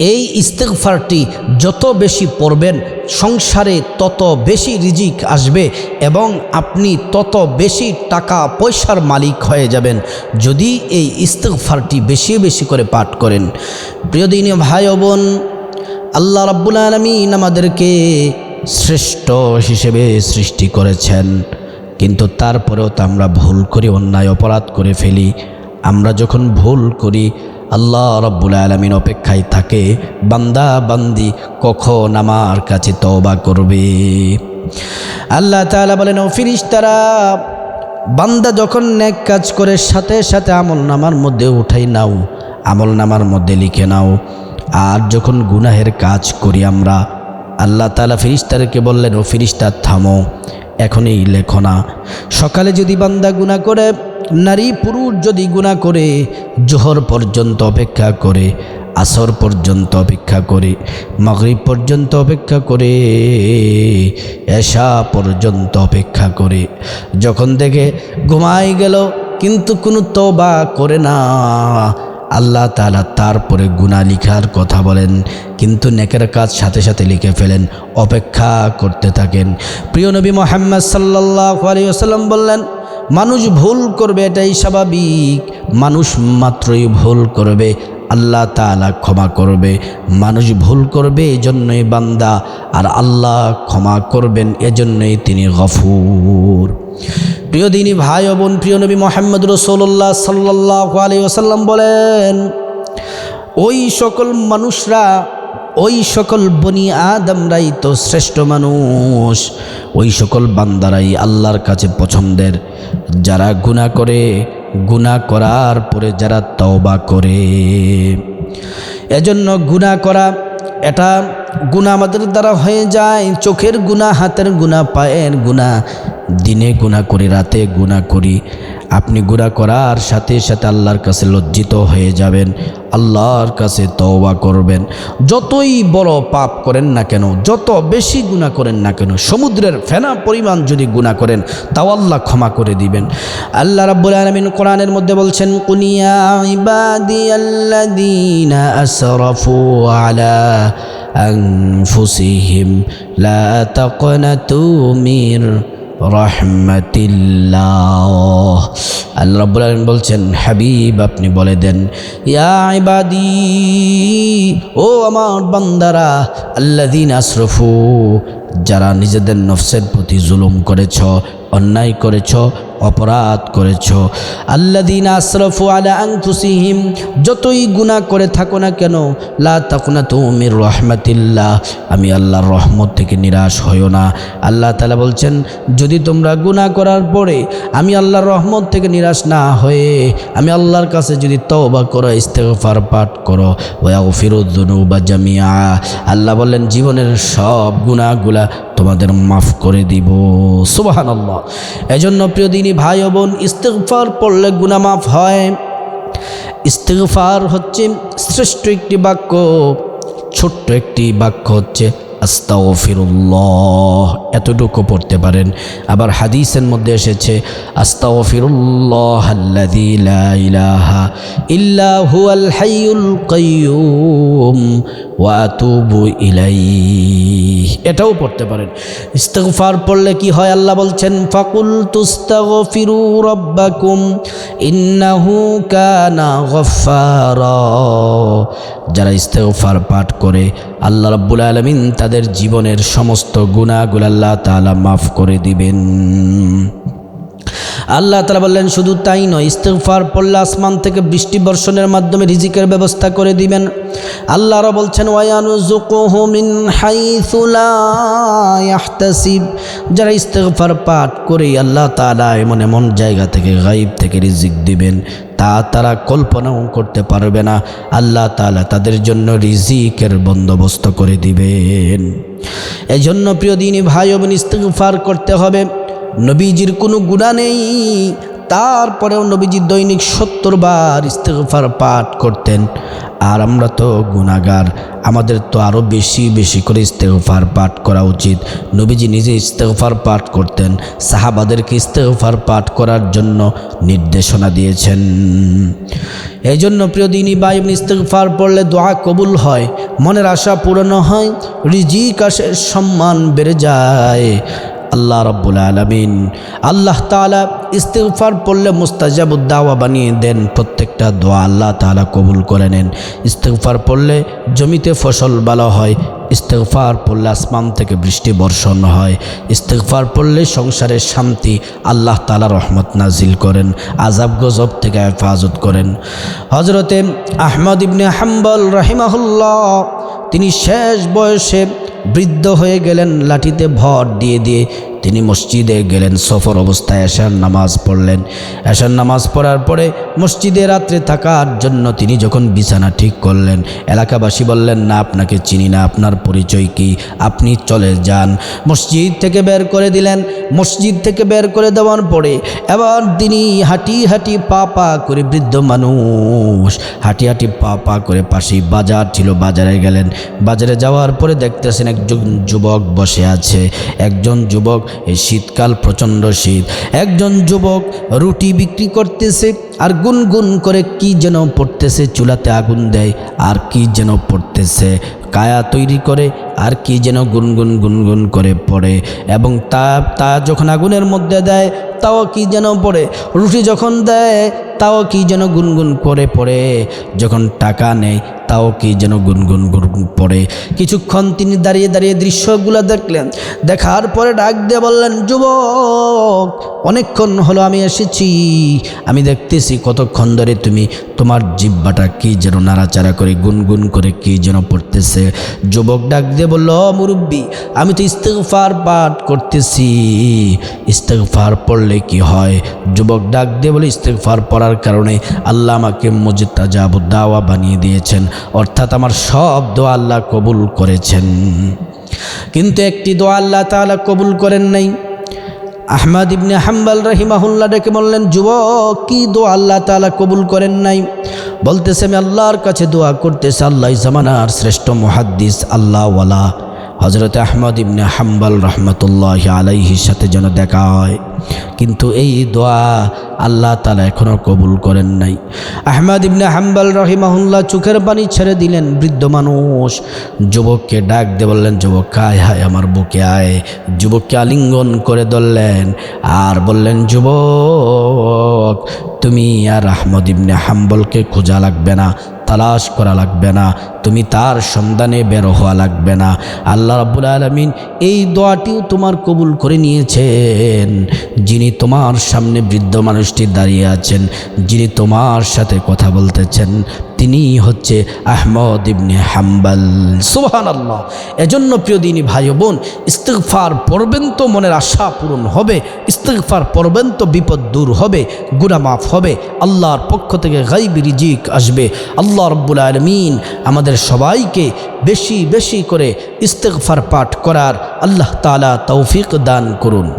এই ইস্তেকফারটি যত বেশি পড়বেন, সংসারে তত বেশি রিজিক আসবে এবং আপনি তত বেশি টাকা পয়সার মালিক হয়ে যাবেন যদি এই ইস্তেকফারটি বেশি বেশি করে পাঠ করেন। প্রিয় দিনী ভাই বোন, আল্লাহ রাব্বুল আলমিন আমাদেরকে শ্রেষ্ঠ হিসেবে সৃষ্টি করেছেন। কিন্তু তারপরেও তো আমরা ভুল করি, অন্যায়, অপরাধ করে ফেলি। আমরা যখন ভুল করি আল্লাহ রব্বুল আলমিন অপেক্ষায় থাকে, বান্দা, বান্দি কখন আমার কাছে তওবা করবে? আল্লাহ তালা বলেন, ও ফিরিস্তারা, বান্দা যখন নেক কাজ করে, সাথে সাথে আমল নামার মধ্যে উঠাই নাও, আমল নামার মধ্যে লিখে নাও। আর যখন গুনাহের কাজ করি আমরা, আল্লাহ তালা ফিরিস্তারকে বললেন, ও ফিরিস্তার থামো, এখনই লেখো না। সকালে যদি বান্দা গুণা করে নারী পুরুষ যদি গুণা করে, জোহর পর্যন্ত অপেক্ষা করে, আসর পর্যন্ত অপেক্ষা করে, মাগরিব পর্যন্ত অপেক্ষা করে, এশা পর্যন্ত অপেক্ষা করে, যখন দেখে ঘুমাই গেল, কিন্তু কোনো তবা করে না, আল্লাহ তালা তারপরে গুণা লিখার কথা বলেন, কিন্তু নেকের কাজ সাথে সাথে লিখে ফেলেন, অপেক্ষা করতে থাকেন। প্রিয় নবী মোহাম্মদ সাল্লাহ আলিয়াল্লাম বললেন মানুষ ভুল করবে, এটাই স্বাভাবিক। মানুষ মাত্রই ভুল করবে, আল্লাহ তালা ক্ষমা করবে। মানুষ ভুল করবে, এজন্যই বান্দা, আর আল্লাহ ক্ষমা করবেন, এজন্যই তিনি গফুর। প্রিয় দিনী ভাই ও বোন, প্রিয় নবী মোহাম্মদ রসোল্লাহ সাল্লাহ আলী ওসাল্লাম বলেন, ওই সকল মানুষরা ওই সকল বনি আদমরাই তো শ্রেষ্ঠ মানুষ। ওই সকল বান্দারাই আল্লাহর কাছে পছন্দের। যারা গুণা করে গুণা করার পরে যারা তওবা করে। এজন্য গুণা করা, এটা গুণা আমাদের দ্বারা হয়ে যায়। চোখের গুণা হাতের গুণা পায়ের গুণা দিনে গুণা করি, রাতে গুণা করি। আপনি গুণা করার সাথে সাথে আল্লাহর কাছে লজ্জিত হয়ে যাবেন, আল্লাহর কাছে তওবা করবেন। যতই বড় পাপ করেন না কেন, যত বেশি গুণা করেন না কেন, সমুদ্রের ফেনা পরিমাণ যদি গুণা করেন, তাও আল্লাহ ক্ষমা করে দিবেন। আল্লাহ রাব্বুল আলামিন কোরআনের মধ্যে বলছেন কুনিয়া ইবাদিয়াল্লাযীনা আসরাফু আলা আনফুসিহিম, লা তাকনাতু মির রহমতিল্লাহ। আল্লাহ রব্বুল আলামিন বলছেন, হাবিব, আপনি বলে দেন, ইয়া ইবাদি, ও আমার বান্দারা আল্লাদিন আশরফু যারা নিজেদের নফসের প্রতি জুলুম করেছ, অন্যায় করেছ অপরাধ করেছ। আল্লাদিন আশরফু আলা আনফুসিহিম, যতই গুনাহ করে থাকো না কেন, লা তাকুনা তুমির রহমাতিল্লাহ, আমি আল্লাহর রহমত থেকে নিরাশ হইও না। আল্লাহ তালা বলছেন, যদি তোমরা গুনাহ করার পরে আমি আল্লাহর রহমত থেকে নিরাশ না হয়ে, আমি আল্লাহর কাছে যদি তওবা করো, ইস্তেগফার পাঠ করো, ওয়া ফিরুদ্দুনু বা জামিয়া আল্লাহ বললেন, জীবনের সব গুণাগুলা তোমাদের মাফ করে দিব। সুবাহান আল্লাহ এজন্য প্রিয় দিনী ভাই বোন ইস্তেফার পড়লে গুণা মাফ হয়। ইস্তেফার হচ্ছে শ্রেষ্ঠ একটি বাক্য, ছোট্ট একটি বাক্য হচ্ছে আস্তাগফিরুল্লাহ। এতটুকু পড়তে পারেন। আবার হাদিসের মধ্যে এসেছে এটাও পড়তে পারেন। ইস্তেগফার পড়লে কি হয়? আল্লাহ বলছেন ফাকুল ইন্নাহু কানা যারা ইস্তেগফার পাঠ করে, আল্লাহ রাব্বুল আলামিন তাদের জীবনের সমস্ত গুনাহগুলো আল্লাহ তাআলা মাফ করে দিবেন। আল্লাহ তালা বললেন, শুধু তাই নয়, ইস্তেগফার পড়লে আসমান থেকে বৃষ্টি বর্ষণের মাধ্যমে রিজিকের ব্যবস্থা করে দিবেন। আল্লাহরা বলছেন যারা ইস্তেগফার পাঠ করে আল্লাহ তাআলা এমন এমন জায়গা থেকে গাইব থেকে রিজিক দিবেন। তা তারা কল্পনাও করতে পারবে না। আল্লাহ তালা তাদের জন্য রিজিকের বন্দোবস্ত করে দিবেন। এজন্য জন্য প্রিয় দিনী ভাই বোন ইস্তফার করতে হবে। নবীজির কোনো গুণা নেই। তারপরেও নবীজি দৈনিক সত্তর বার ইস্তেগফার পাঠ করতেন। আর আমরা তো গুণাগার আমাদের তো আরও বেশি বেশি করে ইস্তেগফার পাঠ করা উচিত। নবীজি নিজে ইস্তেগফার পাঠ করতেন, সাহাবাদেরকে ইস্তেগফার পাঠ করার জন্য নির্দেশনা দিয়েছেন। এই জন্য প্রিয় দিনী বা এমনি ইস্তেগফার পড়লে দোয়া কবুল হয়, মনের আশা পূরণ হয়, রিজিক আসে, সম্মান বেড়ে যায়। আল্লাহ রব্বুল আলমিন। আল্লাহ তালা ইস্তেগফার পড়লে মুস্তাজাবুদ্দাওয়া বানিয়ে দেন, প্রত্যেকটা দোয়া আল্লাহ তালা কবুল করে নেন। ইস্তেগফার পড়লে জমিতে ফসল ভালো হয়, ইস্তেগফার পড়লে আসমান থেকে বৃষ্টি বর্ষণ হয়, ইস্তেগফার পড়লে সংসারের শান্তি আল্লাহ তালা রহমত নাজিল করেন আজাব গজব থেকে হেফাজত করেন। হজরতে আহমদ ইবনে হাম্বল রাহিমাহুল্লাহ, তিনি শেষ বয়সে বৃদ্ধ হয়ে গেলেন লাঠিতে ভর দিয়ে দিয়ে তিনি মসজিদে গেলেন, সফর অবস্থায় এশার নামাজ পড়লেন। এশার নামাজ পড়ার পরে মসজিদে রাত্রে থাকার জন্য তিনি যখন বিছানা ঠিক করলেন, এলাকাবাসী বললেন, না, আপনাকে চিনি না, আপনার পরিচয় কি? আপনি চলে যান। মসজিদ থেকে বের করে দিলেন। মসজিদ থেকে বের করে দেওয়ার পরে এবার তিনি হাঁটি হাঁটি পা পা করে বৃদ্ধ মানুষ, হাঁটি হাঁটি পা পা করে পাশেই বাজার ছিল, বাজারে গেলেন। বাজারে যাওয়ার পরে দেখতেছেন একজন যুবক বসে আছে। একজন যুবক এই শীতকাল প্রচণ্ড শীত। একজন যুবক রুটি বিক্রি করতেছে আর গুনগুন করে কি যেন পড়তেছে, চুলাতে আগুন দেয় আর কি যেন পড়তেছে। কায়া তৈরি করে আর কি যেন গুনগুন গুনগুন করে পড়ে। এবং তা তা যখন আগুনের মধ্যে দেয়, তাও কি যেন পড়ে। রুটি যখন দেয়, তাও কি যেন গুনগুন করে পড়ে। যখন টাকা নেয়, তাও কি যেন গুনগুন গুনগুন পড়ে। কিছুক্ষণ তিনি দাঁড়িয়ে দাঁড়িয়ে দৃশ্যগুলো দেখলেন। দেখার পরে ডাক দিয়ে বললেন, যুবক, অনেকক্ষণ হলো আমি এসেছি। আমি দেখতেছি কতক্ষণ ধরে তুমি তোমার জিব্বাটা কি যেন নাড়াচাড়া করে, গুনগুন করে কি যেন পড়তেছে। যুবক ডাক দিয়ে বলল মুরব্বী, আমি তো ইস্তেকফার পাঠ করতেছি। ইস্তেকফার পড়লে কি হয়? যুবক ডাক দিয়ে বলে ইস্তেকফার পড়ার কারণে আল্লাহ আমাকে মজিদ দাওয়া বানিয়ে দিয়েছেন, অর্থাৎ আমার সব দোয়া আল্লাহ কবুল করেছেন। কিন্তু একটি দোয়া আল্লাহ তাআলা কবুল করেন নাই। আহমদ ইবনে হাম্বাল রহিমাহুল্লা ডেকে বললেন, যুবক, কি দোয়া আল্লাহ তালা কবুল করেন নাই? বলতেছে, আমি আল্লাহর কাছে দোয়া করতেছে আল্লাহ জামানার শ্রেষ্ঠ মহাদ্দিস, আল্লাহওয়ালা। হজরত আহমদ ইবনে হাম্বাল রহমতুল্লাহ আলাইহির সাথে যেন দেখা হয়। কিন্তু এই দোয়া আল্লাহ তালা এখনও কবুল করেন নাই। আহমদ ইবনে হাম্বাল রহিমাহুল্লাহ চোখের পানি ছেড়ে দিলেন, বৃদ্ধ মানুষ। যুবককে ডাক দিয়ে বললেন, যুবক, আয় হায় আমার বুকে আয়। যুবককে আলিঙ্গন করে ধরলেন আর বললেন, যুবক, তুমি আর আহমদ ইবনে হাম্বলকে খোঁজা লাগবে না। তালাশ করা লাগবে না। তুমি তার সন্ধানে বের হওয়া লাগবে না। আল্লাহ রাবুল আলমিন এই দোয়াটিও তোমার কবুল করে নিয়েছেন। যিনি তোমার সামনে বৃদ্ধ মানুষটি দাঁড়িয়ে আছেন, যিনি তোমার সাথে কথা বলতেছেন তিনি হচ্ছে আহমদ ইবনে হাম্বাল। সুবহান আল্লাহ এজন্য প্রিয় দিনী ভাই বোন, ইস্তেগফার পড়বেন তো মনের আশা পূরণ হবে, ইস্তেগফার পড়বেন তো বিপদ দূর হবে গুণা মাফ হবে, আল্লাহর পক্ষ থেকে গাইবি রিজিক আসবে। আল্লাহ রব্বুল আলমিন আমাদের সবাইকে বেশি বেশি করে ইস্তেগফার পাঠ করার আল্লাহ তালা তৌফিক দান করুন।